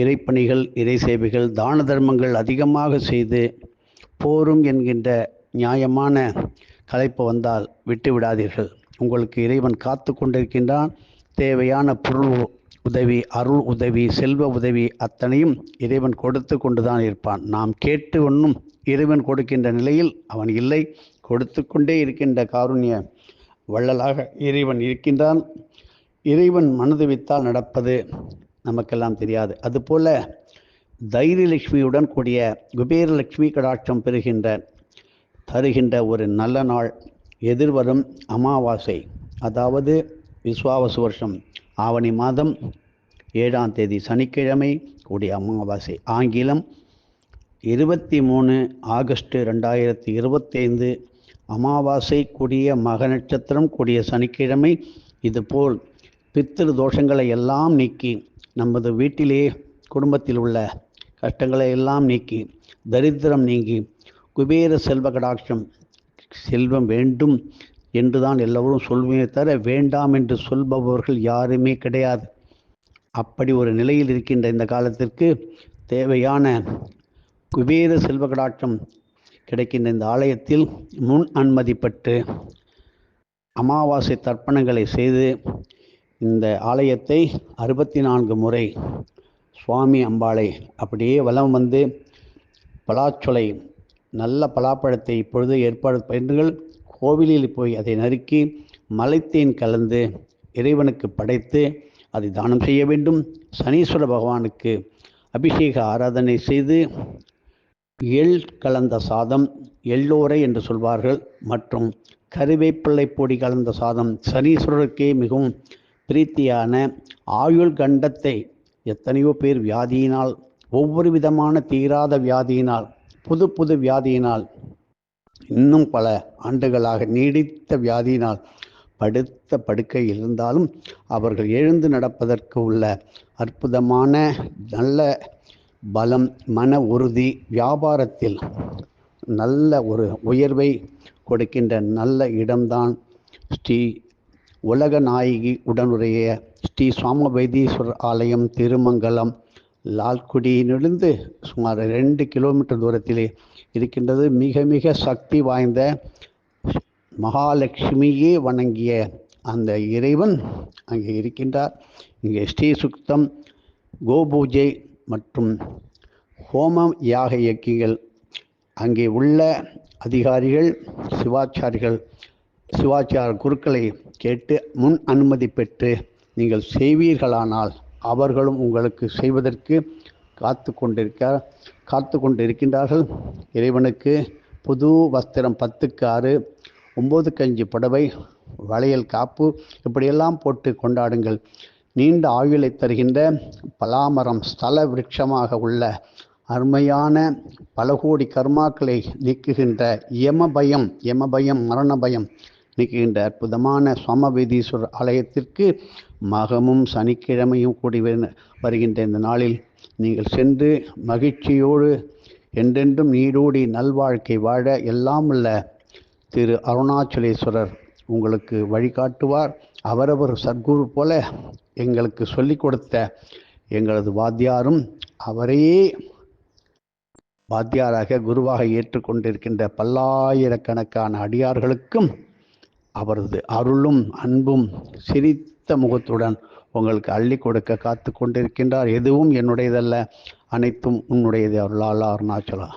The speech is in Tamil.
இறைப்பணிகள் இறை சேவைகள் தான தர்மங்கள் அதிகமாக செய்து போரும் என்கின்ற நியாயமான கலைப்பு வந்தால் விட்டு விடாதீர்கள். உங்களுக்கு இறைவன் காத்து கொண்டிருக்கின்றான். தேவையான பொருள் உதவி அருள் உதவி செல்வ உதவி அத்தனையும் இறைவன் கொடுத்து கொண்டுதான் இருப்பான். நாம் கேட்டு ஒன்றும் இறைவன் கொடுக்கின்ற நிலையில் அவன் இல்லை. கொடுத்து கொண்டே இருக்கின்ற காருண்ய வள்ளலாக இறைவன் இருக்கின்றான். இறைவன் மனது வித்தால் நடப்பது நமக்கெல்லாம் தெரியாது. அதுபோல் தைரியலட்சுமியுடன் கூடிய குபேரலட்சுமி கடாட்சம் பெறுகின்ற தருகின்ற ஒரு நல்ல நாள் எதிர்வரும் அமாவாசை. அதாவது விஸ்வாவசு வருஷம். ஆவணி மாதம் ஏழாம் தேதி சனிக்கிழமை கூடிய அமாவாசை. ஆங்கிலம் இருபத்தி மூணு ஆகஸ்ட் ரெண்டாயிரத்தி இருபத்தைந்து. அமாவாசை கூடிய மக நட்சத்திரம் கூடிய சனிக்கிழமை. இதுபோல் பித்திரு தோஷங்களை எல்லாம் நீக்கி நமது வீட்டிலே குடும்பத்தில் உள்ள கஷ்டங்களை எல்லாம் நீக்கி தரித்திரம் நீங்கி குபேர செல்வ கடாட்சம் செல்வம் வேண்டும் என்றுதான் எல்லோரும் சொல்வமே தவிர வேண்டாம் என்று சொல்பவர்கள் யாருமே கிடையாது. அப்படி ஒரு நிலையில் இருக்கின்ற இந்த காலத்திற்கு தேவையான குபேர செல்வ கடாட்சம் கிடைக்கின்ற இந்த ஆலயத்தில் முன் அனுமதி பெற்று அமாவாசை தர்ப்பணங்களை செய்து இந்த ஆலயத்தை அறுபத்தி நான்கு முறை சுவாமி அம்பாளை அப்படியே வலம் வந்து பலாச்சொலை நல்ல பலாப்பழத்தை இப்பொழுது ஏற்பாடு பயிர்கள் கோவிலில் போய் அதை நறுக்கி மலைத்தேன் கலந்து இறைவனுக்கு படைத்து அதை தானம் செய்ய வேண்டும். சனீஸ்வர பகவானுக்கு அபிஷேக ஆராதனை செய்து எள் கலந்த சாதம் எள்ளோரை என்று சொல்வார்கள். மற்றும் கருவேப்பிள்ளை பொடி கலந்த சாதம் சனீஸ்வரருக்கே மிகவும் பிரீத்தியான ஆயுள் கண்டத்தை எத்தனையோ பேர் வியாதியினால் ஒவ்வொரு விதமான தீராத வியாதியினால் புது புது வியாதியினால் இன்னும் பல ஆண்டுகளாக நீடித்த வியாதியினால் படுத்த படுக்கை இருந்தாலும் அவர்கள் எழுந்து நடப்பதற்கு உள்ள அற்புதமான நல்ல பலம் மன உறுதி வியாபாரத்தில் நல்ல ஒரு உயர்வை கொடுக்கின்ற நல்ல இடம்தான் ஸ்ரீ உலக நாயகி உடனுடைய ஸ்ரீ சுவாம வைத்தீஸ்வரர் ஆலயம் திருமங்கலம் லால்குடியிலிருந்து சுமார் ரெண்டு கிலோமீட்டர் தூரத்திலே இருக்கின்றது. மிக மிக சக்தி வாய்ந்த மகாலட்சுமியே வணங்கிய அந்த இறைவன் அங்கே இருக்கின்றார். இங்கே ஸ்ரீ சுக்தம் கோபூஜை மற்றும் ஹோமம் யாக இயக்கிகள் அங்கே உள்ள அதிகாரிகள் சிவாச்சாரிகள் சிவாச்சார குருக்களை கேட்டு முன் அனுமதி பெற்று நீங்கள் செய்வீர்களானால் அவர்களும் உங்களுக்கு செய்வதற்கு காத்து கொண்டிருக்க காத்து கொண்டிருக்கின்றார்கள். இறைவனுக்கு புது வஸ்திரம் பத்துக்கு ஆறு ஒம்பது கஞ்சி புடவை வளையல் காப்பு இப்படியெல்லாம் போட்டு கொண்டாடுங்கள். நீண்ட ஆயுளை தருகின்ற பலாமரம் ஸ்தல விருட்சமாக உள்ள அருமையான பல கோடி கர்மாக்களை நீக்குகின்ற யமபயம் யமபயம் மரண பயம் நிற்கின்ற அற்புதமான சோமவேதீஸ்வரர் ஆலயத்திற்கு மகமும் சனிக்கிழமையும் கூடி வருகின்ற இந்த நாளில் நீங்கள் சென்று மகிழ்ச்சியோடு என்றென்றும் நீடோடி நல்வாழ்க்கை வாழ எல்லாம் உள்ள திரு அருணாச்சலேஸ்வரர் உங்களுக்கு வழிகாட்டுவார். அவரவர் சத்குரு போல எங்களுக்கு சொல்லிக் கொடுத்த எங்களது வாத்தியாரும் அவரையே வாத்தியாராக குருவாக ஏற்றுக்கொண்டிருக்கின்ற பல்லாயிரக்கணக்கான அடியார்களுக்கும் அவரது அருளும் அன்பும் சிரித்த முகத்துடன் உங்களுக்கு அள்ளி கொடுக்க காத்து கொண்டிருக்கின்றார். எதுவும் என்னுடையதல்ல. அனைத்தும் உன்னுடையது அருளால் அருணாச்சலா.